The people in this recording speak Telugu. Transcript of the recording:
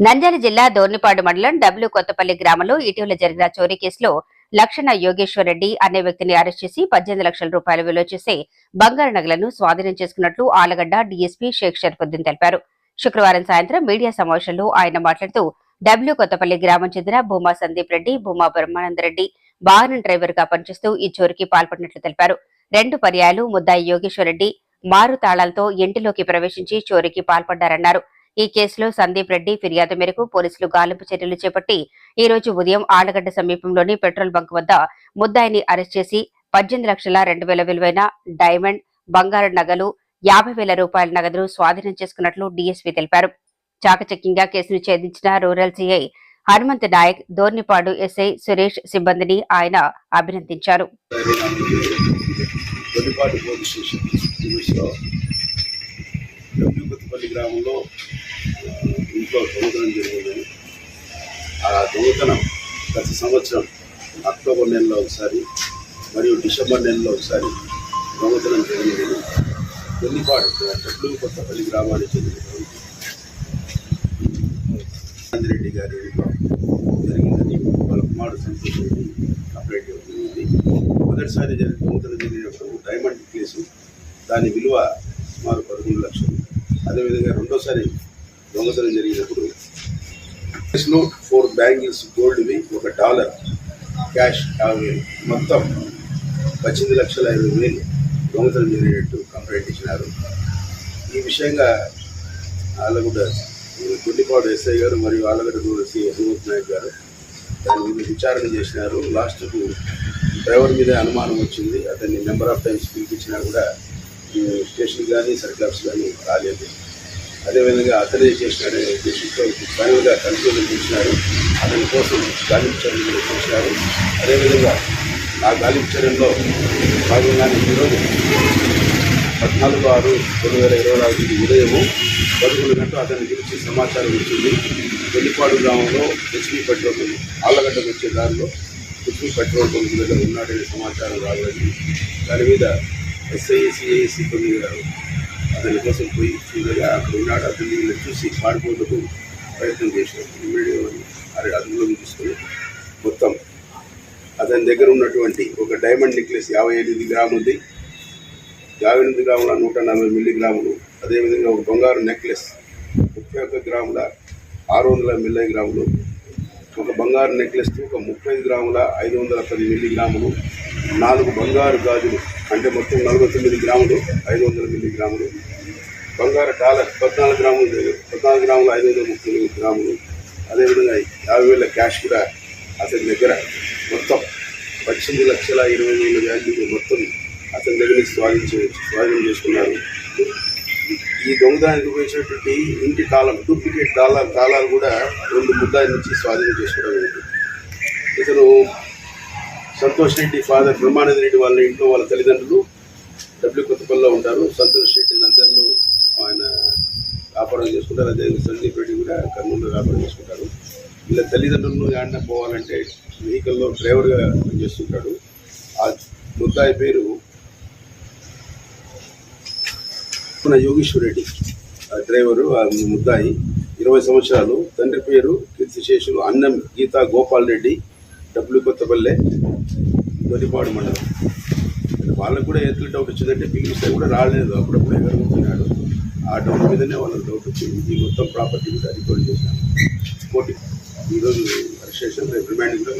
నంద్యాల జిల్లా దోర్నిపాడు మండలం డబ్ల్యూ కొత్తపల్లి గ్రామంలో ఇటీవల జరిగిన చోరీ కేసులో లక్షణ యోగేశ్వర్ రెడ్డి అనే వ్యక్తిని అరెస్ట్ చేసి పద్దెనిమిది లక్షల రూపాయలు విలువ చేసే బంగారు నగలను స్వాధీనం చేసుకున్నట్లు ఆలగడ్డ డీఎస్పీ షేక్ షర్ఫుద్దీన్ తెలిపారు. శుక్రవారం సాయంత్రం మీడియా సమావేశంలో ఆయన మాట్లాడుతూ డబ్ల్యూ కొత్తపల్లి గ్రామం చెందిన భూమా సందీప్ రెడ్డి భూమా బ్రహ్మానందరెడ్డి వాహనం డ్రైవర్గా పనిచేస్తూ ఈ చోరీకి పాల్పడినట్లు తెలిపారు. రెండు పర్యాయాలు ముద్దాయి యోగేశ్వర్ రెడ్డి మారు తాళాలతో ఇంటిలోకి ప్రవేశించి చోరీకి పాల్పడ్డారన్నారు. ఈ కేసులో సందీప్ రెడ్డి ఫిర్యాదు మేరకు పోలీసులు గాలింపు చర్యలు చేపట్టి ఈ రోజు ఉదయం ఆళ్ళగడ్డ సమీపంలోని పెట్రోల్ బంక్ వద్ద ముద్దాయిని అరెస్ట్ చేసి పద్దెనిమిది లక్షల రెండు వేల విలువైన డైమండ్ బంగారు నగలు యాభై వేల రూపాయల నగదును స్వాధీనం చేసుకున్నట్లు డీఎస్పీ తెలిపారు. చాకచక్యంగా కేసును ఛేదించిన rural CI Hanumanth Naik Dornipadu SI Suresh సిబ్బందిని ఆయన అభినందించారు. గ్రామంలో ఇంట్లో దొంగతనం జరిగింది ఆ దొంగతనం ప్రతి సంవత్సరం అక్టోబర్ నెలలో ఒకసారి మరియు డిసెంబర్ నెలలో ఒకసారి దొంగతనం జరిగింది దొడ్డిపాడు డబ్బులు కొత్తపల్లి గ్రామానికి చెందినటువంటి రెడ్డి గారి ఇంట్లో జరిగిందని వాళ్ళ కుమారుడు సంతోష్ రెడ్డి కంప్లైంట్ జరిగింది మొదటిసారి జరిగిన దొంగతనం జరిగినప్పుడు డైమండ్ కేసు దాని విలువ సుమారు పదకొండు లక్షలు. అదేవిధంగా రెండోసారి దొంగతనం జరిగినప్పుడు నోట్ ఫోర్ బ్యాంగిల్స్ గోల్డ్వి ఒక డాలర్ క్యాష్ యాభై మొత్తం పద్దెనిమిది లక్షల ఇరవై వేలు దొంగతనం జరిగినట్టు కంప్లైంట్ ఇచ్చినారు. ఈ విషయంగా ఆలగూడ గుడ్డిపాడు ఎస్ఐ గారు మరియు ఆలగడ్డ సి హనుమంత్ నాయక్ గారు దాని మీద విచారణ చేసినారు. లాస్ట్కు డ్రైవర్ మీద అనుమానం వచ్చింది. అతన్ని నెంబర్ ఆఫ్ టైమ్స్ పిలిపించినా కూడా స్టేషన్ కానీ సర్క్లాబ్స్ కానీ రాలేదు. అదేవిధంగా అతనే చేసినాడనే ఉద్దేశంతో ఫైనల్గా కన్క్లూజన్ చేసినారు అతని కోసం గాలింపు చర్యలు చేసినారు అదేవిధంగా ఆ గాలింపు చర్యల్లో భాగంగానే ఈరోజు పద్నాలుగు ఆరు రెండు వేల ఇరవై నాలుగు ఉదయము పదకొండు గంటలు అతని గురించి సమాచారం వచ్చింది వెల్లిపాడు గ్రామంలో హెచ్పీ పెట్రోల్ బంక్ ఆళ్ళగడ్డకు వచ్చే దారిలో హెచ్పి పెట్రోల్ బంక్ దగ్గర ఉన్నాడనే సమాచారం రావాలి దాని మీద ఎస్ఐ సిఐ అతని కోసం పోయి చూడగా అక్కడ ఉన్నాడు అతన్ని వీళ్ళు చూసి పారిపోవడానికి ప్రయత్నం చేశాడు ఇమీడియట్ అరే అదుపులోకి తీసుకొని మొత్తం అతని దగ్గర ఉన్నటువంటి ఒక డైమండ్ నెక్లెస్ యాభై ఎనిమిది గ్రాములది యాభై ఎనిమిది గ్రాముల నూట నలభై మిల్లీగ్రాములు అదేవిధంగా ఒక బంగారు నెక్లెస్ ముప్పై ఒక్క గ్రాముల ఆరు వందల మిల్లీ గ్రాములు ఒక బంగారు నెక్లెస్ ఒక ముప్పై ఐదు గ్రాముల ఐదు వందల పది మిల్లీగ్రాములు నాలుగు బంగారు గాజులు అంటే మొత్తం నలభై తొమ్మిది గ్రాములు ఐదు వందల మిల్లీగ్రాములు బంగారు డాలర్ పద్నాలుగు గ్రాములు పద్నాలుగు గ్రాములు ఐదు వందల ముప్పై ఎనిమిది గ్రాములు. అదేవిధంగా యాభై వేల క్యాష్ కూడా అతని దగ్గర మొత్తం పద్దెనిమిది లక్షల ఇరవై వేల వాల్యూ మొత్తం అతని దగ్గర నుంచి స్వాధీనం స్వాధీనం చేసుకున్నారు. ఈ దొంగదానికి ఉపయోగించినటువంటి ఇంటి కాలం డూప్లికేట్ డాలర్ డాలర్ కూడా రెండు ముద్దాయి నుంచి స్వాధీనం చేసుకోవడం ఇతను సంతోష్ రెడ్డి ఫాదర్ బ్రహ్మానంద రెడ్డి వాళ్ళ ఇంట్లో వాళ్ళ తల్లిదండ్రులు డబ్ల్యూ కొత్తపల్లిలో ఉంటారు. సంతోష్ రెడ్డి నందన్ను ఆయన వ్యాపారం చేసుకుంటారు. అదేవిధంగా సందీప్ రెడ్డి కూడా కర్నూలులో వ్యాపారం చేసుకుంటారు. వీళ్ళ తల్లిదండ్రులను ఏడన్నా పోవాలంటే వెహికల్లో డ్రైవర్గా పనిచేస్తుంటాడు. ఆ ముద్దాయి పేరు మన యోగేశ్వర్ రెడ్డి. ఆ డ్రైవరు ఆ ముద్దాయి. ఇరవై సంవత్సరాలు. తండ్రి పేరు కీర్తిశేషులు అన్నం గీతా గోపాల్ రెడ్డి. డబ్ల్యూ కొత్తపల్లె దొరిపాడు మండలం. వాళ్ళకు కూడా ఎత్తులు డౌట్ వచ్చిందంటే పిలిపిస్తే కూడా రాలేదు. అప్పుడప్పుడు ఎగరగొట్టున్నాడు ఆ డౌట్ మీదనే వాళ్ళకి డౌట్ వచ్చింది. ఈ మొత్తం ప్రాపర్టీ కూడా రికార్డ్ చేశాను కోర్టు ఈరోజు రిజిస్ట్రేషన్ చేసిన రిమాండ్ కూడా